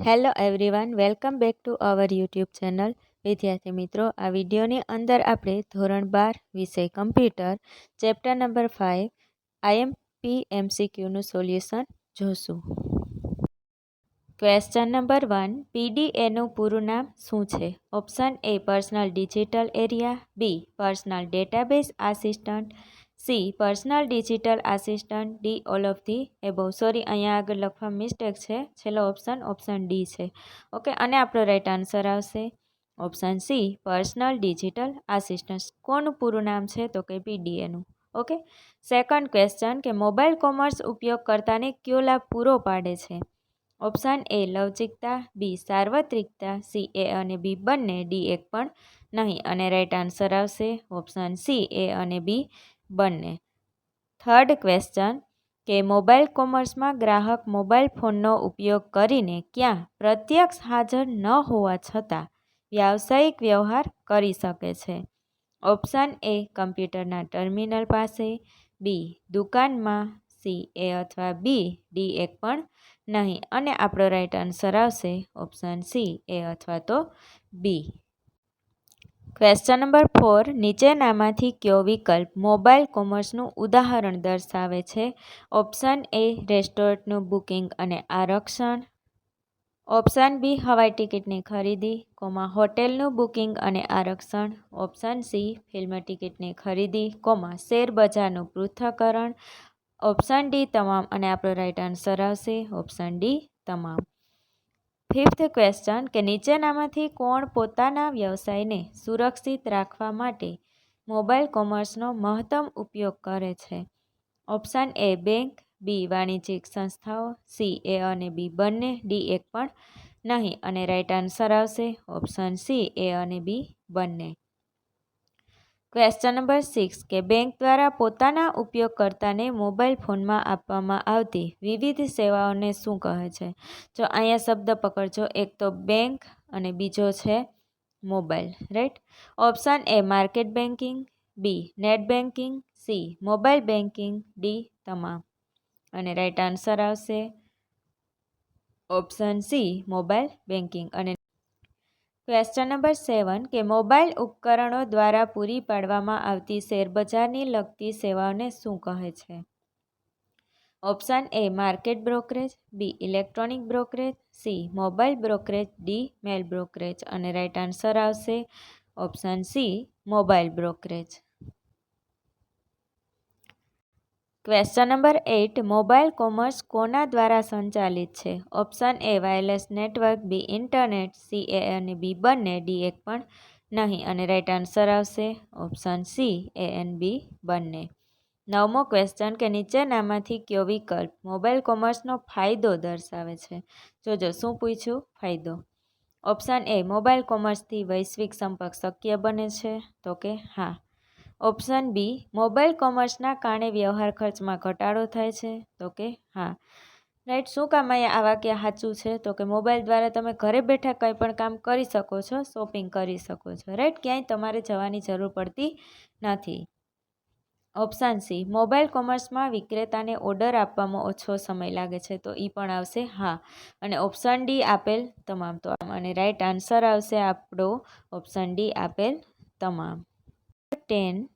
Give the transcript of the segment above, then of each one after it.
Hello everyone welcome back to our YouTube channel વિદ્યાર્થી મિત્રો, આ વિડીયોની અંદર આપણે ધોરણ બાર વિષય computer, chapter number five IMP એમસીક્યુનું solution જોશું. ક્વેશ્ચન નંબર વન પીડીએનું પૂરું નામ શું છે? Option A personal digital area B personal database assistant C, personal digital assistant, D, all of the above sorry, અહીંયા આગળ લખવા મિસ્ટેક છે. છેલ્લો ઓપ્શન ઓપ્શન ડી છે. ઓકે, અને આપણો રાઈટ આન્સર આવશે. Option C, personal digital assistant. કોનું પૂરું નામ છે? તો કે પીડીએનું. ઓકે, સેકન્ડ ક્વેશ્ચન કે મોબાઈલ કોમર્સ ઉપયોગકર્તાને કયો લાભ પૂરો પાડે છે? Option A, લવચિકતા, B, સાર્વત્રિકતા, C, A અને બી બંને ડી એક પણ નહીં. અને રાઈટ આન્સર આવશે. ઓપ્શન સી, એ અને બી બંને. થર્ડ ક્વેશ્ચન, કે મોબાઈલ કોમર્સમાં ગ્રાહક મોબાઈલ ફોનનો ઉપયોગ કરીને ક્યાં પ્રત્યક્ષ હાજર ન હોવા છતાં વ્યાવસાયિક વ્યવહાર કરી શકે છે? ઓપ્શન એ, કમ્પ્યુટરના ટર્મિનલ પાસે, બી, દુકાનમાં, સી, એ અથવા બી ડી એક પણ નહીં અને આપણો રાઈટ આન્સર આવશે ઓપ્શન સી, એ અથવા તો બી. ક્વેશ્ચન નંબર ફોર નીચેનામાંથી કયો વિકલ્પ મોબાઈલ કોમર્સનું ઉદાહરણ દર્શાવે છે? ઓપ્શન એ રેસ્ટોરન્ટનું બુકિંગ અને આરક્ષણ. ઓપ્શન બી હવાઈ ટિકિટની ખરીદી, કોમા હોટેલનું બુકિંગ અને આરક્ષણ. ઓપ્શન સી ફિલ્મ ટિકિટની ખરીદી, કોમા, શેર બજારનું પૃથ્થકરણ. ઓપ્શન ડી તમામ અને આપણો રાઈટ આન્સર આવશે. ઓપ્શન ડી તમામ. ફિફ્થ ક્વેશ્ચન કે નીચેનામાંથી કોણ પોતાના વ્યવસાયને સુરક્ષિત રાખવા માટે મોબાઈલ કોમર્સનો મહત્તમ ઉપયોગ કરે છે? ઓપ્શન એ બેંક બી વાણિજ્યિક સંસ્થાઓ. સી એ અને બી બંને. ડી એક પણ નહીં અને રાઈટ આન્સર આવશે. ઓપ્શન સી એ અને બી બંને. ક્વેશ્ચન નંબર સિક્સ કે બેંક દ્વારા પોતાના ઉપયોગકર્તાને મોબાઈલ ફોનમાં આપવામાં આવતી વિવિધ સેવાઓને શું કહે છે? જો અહીંયા શબ્દ પકડજો, એક તો બેંક અને બીજો છે mobile right option A market banking B net banking C mobile banking D તમામ. અને રાઈટ આન્સર આવશે. ઓપ્શન સી મોબાઈલ બેન્કિંગ અને ક્વેશ્ચન નંબર સેવન કે મોબાઈલ ઉપકરણો દ્વારા પૂરી પાડવામાં આવતી શેરબજારની લગતી સેવાઓને શું કહે છે? Option A market brokerage B electronic brokerage C mobile brokerage D mail brokerage અને રાઇટ આન્સર આવશે option C mobile brokerage question number eight mobile commerce કોના દ્વારા સંચાલિત છે? Option A wireless network B internet C A અને B બંને D એક પણ નહીં, અને રાઇટ આન્સર આવશે option C A and B બંને. નવમો ક્વેશ્ચન કે નીચેનામાંથી કયો વિકલ્પ મોબાઈલ કોમર્સનો ફાયદો દર્શાવે છે? જોજો, શું પૂછ્યું? ફાયદો. ઓપ્શન એ મોબાઈલ કોમર્સથી વૈશ્વિક સંપર્ક શક્ય બને છે? તો કે હા. ઓપ્શન બી, મોબાઈલ કોમર્સના કારણે વ્યવહાર ખર્ચમાં ઘટાડો થાય છે. તો કે, હા. રાઈટ, શું કામ અહીંયા આ વાક્ય સાચું છે? તો કે મોબાઈલ દ્વારા તમે ઘરે બેઠા કંઈ પણ કામ કરી શકો છો, શોપિંગ કરી શકો છો. રાઈટ, ક્યાંય તમારે જવાની જરૂર પડતી નથી. ઓપ્શન સી, મોબાઈલ કોમર્સમાં વિક્રેતાને ઓર્ડર આપવામાં ઓછો સમય લાગે છે, તો એ પણ આવશે, હા. અને ઓપ્શન ડી, આપેલ તમામ, તો અને રાઈટ આન્સર આવશે આપણો ઓપ્શન ડી, આપેલ તમામ. ટેન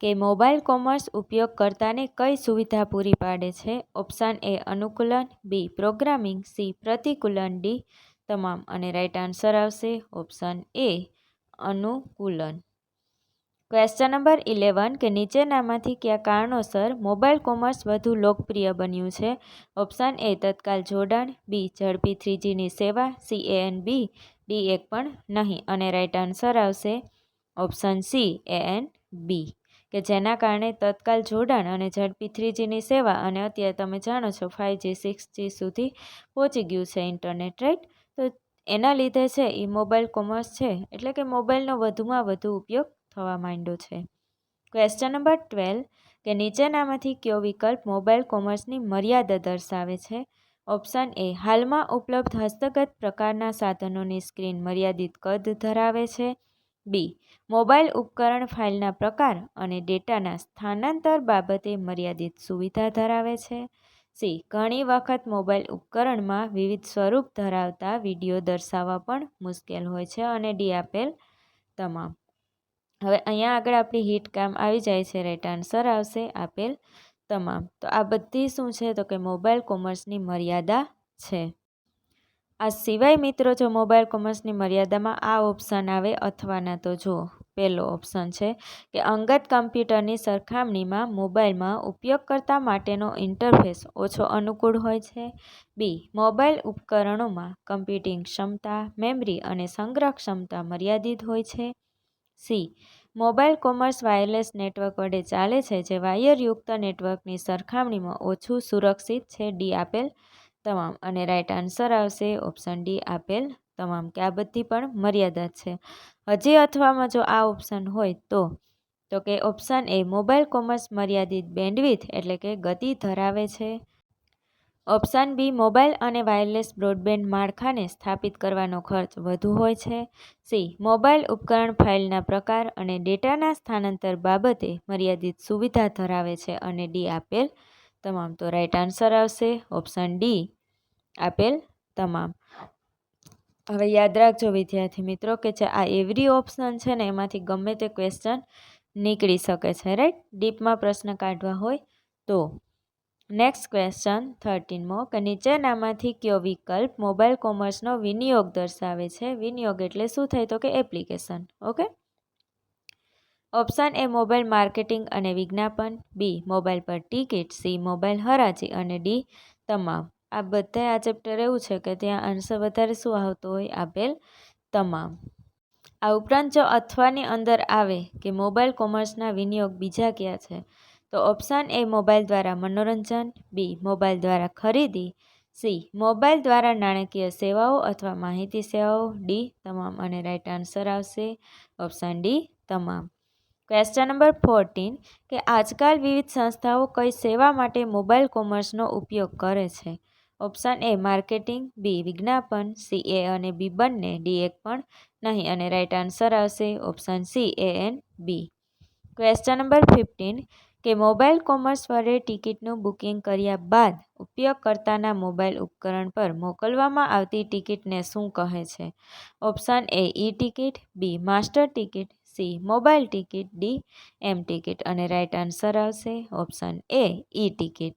કે મોબાઈલ કોમર્સ ઉપયોગકર્તાને કઈ સુવિધા પૂરી પાડે છે? ઓપ્શન એ અનુકૂલન, બી પ્રોગ્રામિંગ, સી પ્રતિકૂલન, ડી તમામ અને રાઈટ આન્સર આવશે. ઓપ્શન એ અનુકૂલન. ક્વેશ્ચન નંબર ઇલેવન કે નીચેનામાંથી કયા કારણોસર મોબાઈલ કોમર્સ વધુ લોકપ્રિય બન્યું છે? ઓપ્શન એ તત્કાલ જોડાણ, બી ઝડપી થ્રીજીની સેવા, C A and B, D એક પણ નહીં અને રાઈટ આન્સર આવશે. Option C, A and B, કે જેના કારણે તત્કાલ જોડાણ અને ઝડપી થ્રીજીની સેવા અને અત્યારે તમે જાણો છો ફાઇવજી સિક્સજી સુધી પહોંચી ગયું છે ઇન્ટરનેટ, રાઈટ? તો એના લીધે છે એ મોબાઈલ કોમર્સ છે, એટલે કે મોબાઈલનો વધુમાં વધુ ઉપયોગ થવા માંડ્યો છે. ક્વેશ્ચન નંબર ટ્વેલ્વ, કે નીચેનામાંથી કયો વિકલ્પ મોબાઈલ કોમર્સની મર્યાદા દર્શાવે છે? ઓપ્શન એ, હાલમાં ઉપલબ્ધ હસ્તગત પ્રકારના સાધનોની સ્ક્રીન મર્યાદિત કદ ધરાવે છે. બી. મોબાઈલ ઉપકરણ ફાઇલના પ્રકાર અને ડેટાના સ્થાનાંતર બાબતે મર્યાદિત સુવિધા ધરાવે છે. સી. ઘણી વખત મોબાઈલ ઉપકરણમાં વિવિધ સ્વરૂપ ધરાવતા વીડિયો દર્શાવવા પણ મુશ્કેલ હોય છે અને ડી આપેલ તમામ. હવે અહીંયા આગળ આપણી હિટ કામ આવી જાય છે, રાઈટ આન્સર આવશે આપેલ તમામ. તો આ બધી શું છે? તો કે મોબાઈલ કોમર્સની મર્યાદા છે. આ સિવાય મિત્રો જો મોબાઈલ કોમર્સની મર્યાદામાં આ ઓપ્શન આવે અથવાના તો જો, પહેલો ઓપ્શન છે કે અંગત કમ્પ્યુટરની સરખામણીમાં મોબાઈલમાં ઉપયોગકર્તા માટેનો ઇન્ટરફેસ ઓછો અનુકૂળ હોય છે. બી, મોબાઈલ ઉપકરણોમાં કમ્પ્યુટિંગ ક્ષમતા, મેમરી અને સંગ્રહ ક્ષમતા મર્યાદિત હોય છે. C, mobile commerce wireless network વડે ચાલે છે, જે વાયરયુક્ત નેટવર્કની સરખામણીમાં ઓછું સુરક્ષિત છે. ડી, આપેલ તમામ અને રાઇટ આન્સર આવશે. ઓપ્શન ડી આપેલ તમામ કે આ બધી પણ મર્યાદા છે. હજી અથવામાં જો આ ઓપ્શન હોય તો તો કે ઓપ્શન એ મોબાઈલ કોમર્સ મર્યાદિત બેન્ડવિથ એટલે કે ગતિ ધરાવે છે. ઓપ્શન બી મોબાઈલ અને વાયરલેસ બ્રોડબેન્ડ માળખાને સ્થાપિત કરવાનો ખર્ચ વધુ હોય છે. સી મોબાઈલ ઉપકરણ ફાઇલના પ્રકાર અને ડેટાના સ્થાનાંતર બાબતે મર્યાદિત સુવિધા ધરાવે છે અને ડી આપેલ તમામ તો રાઈટ આન્સર આવશે. ઓપ્શન ડી આપેલ તમામ. હવે યાદ રાખજો વિદ્યાર્થી મિત્રો કે જે આ એવરી ઓપ્શન છે ને એમાંથી ગમે તે ક્વેશ્ચન નીકળી શકે છે રાઈટ ડીપમાં પ્રશ્ન કાઢવા હોય તો નેક્સ્ટ ક્વેશ્ચન થર્ટીનમો કે નીચેનામાંથી કયો વિકલ્પ મોબાઈલ કોમર્સનો વિનિયોગ દર્શાવે છે? વિનિયોગ એટલે શું થાય તો કે application okay option A mobile marketing અને વિજ્ઞાપન, બી, મોબાઈલ પર ટિકિટ, સી, મોબાઈલ હરાજી અને ડી, તમામ. આ બધા આ ચેપ્ટર એવું છે કે ત્યાં આન્સર વધારે શું આવતો હોય આપેલ તમામ. આ ઉપરાંત જો અથવાની અંદર આવે કે મોબાઈલ કોમર્સના વિનિયોગ બીજા કયા છે, તો ઓપ્શન એ મોબાઈલ દ્વારા મનોરંજન, બી, મોબાઈલ દ્વારા ખરીદી, સી, મોબાઈલ દ્વારા નાણાકીય સેવાઓ અથવા માહિતી સેવાઓ, ડી, તમામ અને રાઇટ આન્સર આવશે. ઓપ્શન ડી, તમામ. ક્વેશ્ચન નંબર ફોર્ટીન કે આજકાલ વિવિધ સંસ્થાઓ કઈ સેવા માટે મોબાઈલ કોમર્સનો ઉપયોગ કરે છે? ઓપ્શન એ માર્કેટિંગ બી વિજ્ઞાપન. સી એ અને બી બંને ડી એક પણ નહીં અને રાઇટ આન્સર આવશે option C A and B question number fifteen કે મોબાઈલ કોમર્સ વડે ટિકિટનું બુકિંગ કર્યા બાદ ઉપયોગકર્તાના મોબાઈલ ઉપકરણ પર મોકલવામાં આવતી ટિકિટને શું કહે છે? Option A e ticket B master ticket C mobile ticket D M ticket અને રાઇટ આન્સર આવશે ઓપ્શન એ ઈ ટિકિટ.